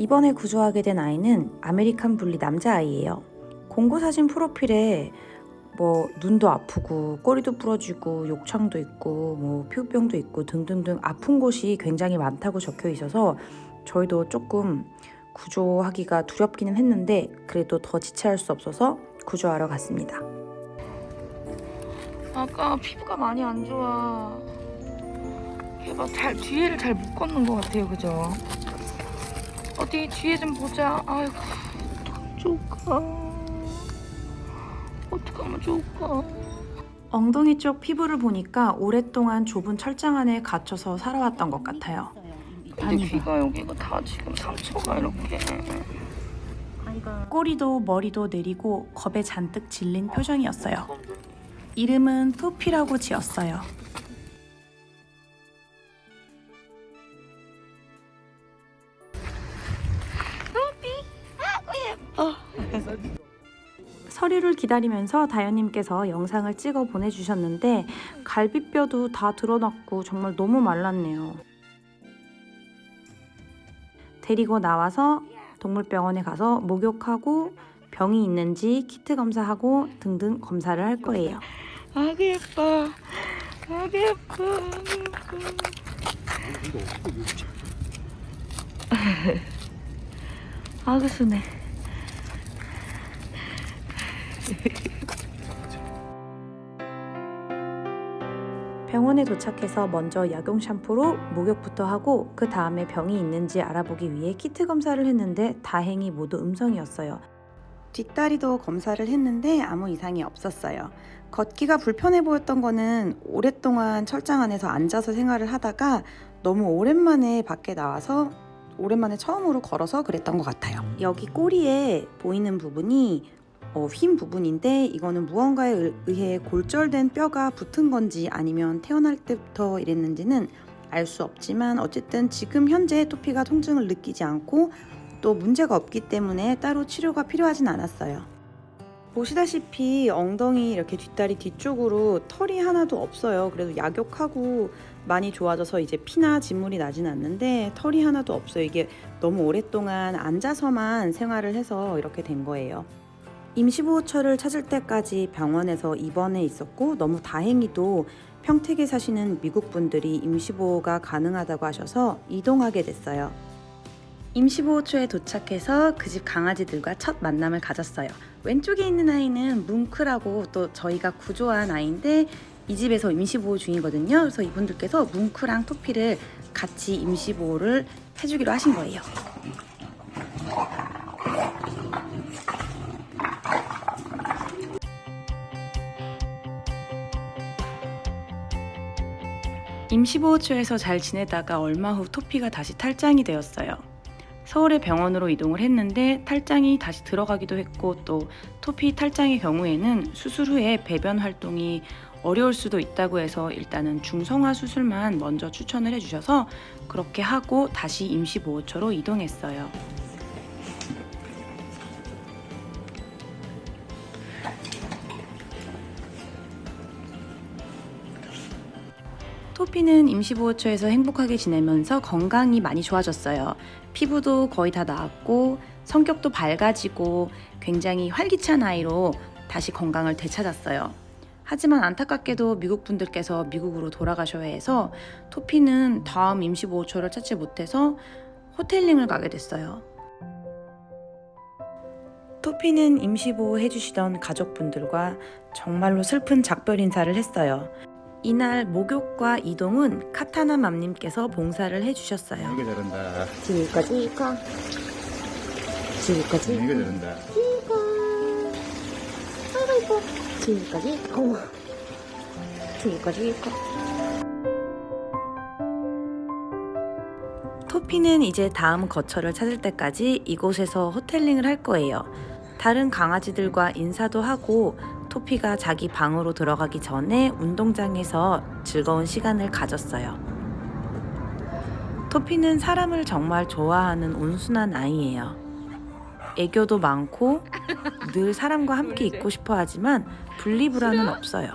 이번에 구조하게 된 아이는 아메리칸 분리 남자아이예요. 공고 사진 프로필에 뭐 눈도 아프고 꼬리도 부러지고 욕창도 있고 뭐 피부병도 있고 등등등 아픈 곳이 굉장히 많다고 적혀 있어서 저희도 조금 구조하기가 두렵기는 했는데 그래도 더 지체할 수 없어서 구조하러 갔습니다. 아까 피부가 많이 안 좋아. 걔가 잘 뒤에를 잘 못 걷는 것 같아요, 그죠? 어디 뒤에 좀 보자. 아이고, 어떡하면 좋을까? 어떡하면 좋을까? 엉덩이 쪽 피부를 보니까 오랫동안 좁은 철장 안에 갇혀서 살아왔던 것 같아요. 근데 귀가 여기가 다 지금 상처가 이렇게. 꼬리도 머리도 내리고 겁에 잔뜩 질린 표정이었어요. 이름은 토피라고 지었어요. 서류를 기다리면서 다현님께서 영상을 찍어 보내주셨는데 갈비뼈도 다 드러났고 정말 너무 말랐네요. 데리고 나와서 동물병원에 가서 목욕하고 병이 있는지 키트 검사하고 등등 검사를 할 거예요. 아기 예뻐. 아기 예뻐. 아기 순해. 병원에 도착해서 먼저 약용 샴푸로 목욕부터 하고 그 다음에 병이 있는지 알아보기 위해 키트 검사를 했는데 다행히 모두 음성이었어요. 뒷다리도 검사를 했는데 아무 이상이 없었어요. 걷기가 불편해 보였던 거는 오랫동안 철장 안에서 앉아서 생활을 하다가 너무 오랜만에 밖에 나와서 오랜만에 처음으로 걸어서 그랬던 것 같아요. 여기 꼬리에 보이는 부분이 어, 휜 부분인데 이거는 무언가에 의- 의해 골절된 뼈가 붙은 건지 아니면 태어날 때부터 이랬는지는 알 수 없지만 어쨌든 지금 현재 토피가 통증을 느끼지 않고 또 문제가 없기 때문에 따로 치료가 필요하진 않았어요. 보시다시피 엉덩이 이렇게 뒷다리 뒤쪽으로 털이 하나도 없어요. 그래도 약욕하고 많이 좋아져서 이제 피나 진물이 나진 않는데 털이 하나도 없어요. 이게 너무 오랫동안 앉아서만 생활을 해서 이렇게 된 거예요. 임시보호처를 찾을 때까지 병원에서 입원해 있었고 너무 다행히도 평택에 사시는 미국 분들이 임시보호가 가능하다고 하셔서 이동하게 됐어요. 임시보호처에 도착해서 그 집 강아지들과 첫 만남을 가졌어요. 왼쪽에 있는 아이는 뭉크라고 또 저희가 구조한 아이인데 이 집에서 임시보호 중이거든요. 그래서 이분들께서 뭉크랑 토피를 같이 임시보호를 해주기로 하신 거예요. 임시보호처에서 잘 지내다가 얼마 후 토피가 다시 탈장이 되었어요. 서울의 병원으로 이동을 했는데 탈장이 다시 들어가기도 했고 또 토피 탈장의 경우에는 수술 후에 배변 활동이 어려울 수도 있다고 해서 일단은 중성화 수술만 먼저 추천을 해주셔서 그렇게 하고 다시 임시보호처로 이동했어요. 토피는 임시보호처에서 행복하게 지내면서 건강이 많이 좋아졌어요. 피부도 거의 다 나았고 성격도 밝아지고 굉장히 활기찬 아이로 다시 건강을 되찾았어요. 하지만 안타깝게도 미국 분들께서 미국으로 돌아가셔야 해서 토피는 다음 임시보호처를 찾지 못해서 호텔링을 가게 됐어요. 토피는 임시보호 해주시던 가족분들과 정말로 슬픈 작별 인사를 했어요. 이날 목욕과 이동은 카타나 맘님께서 봉사를 해주셨어요. 이거 잘한다. 지금까지 이거 지금까지 이거 잘한다. 아이고 이뻐 지금까지 이거 지금까지 이거 토피는 이제 다음 거처를 찾을 때까지 이곳에서 호텔링을 할 거예요. 다른 강아지들과 인사도 하고 토피가 자기 방으로 들어가기 전에 운동장에서 즐거운 시간을 가졌어요. 토피는 사람을 정말 좋아하는 온순한 아이예요. 애교도 많고 늘 사람과 함께 있고 싶어 하지만 분리불안은 없어요.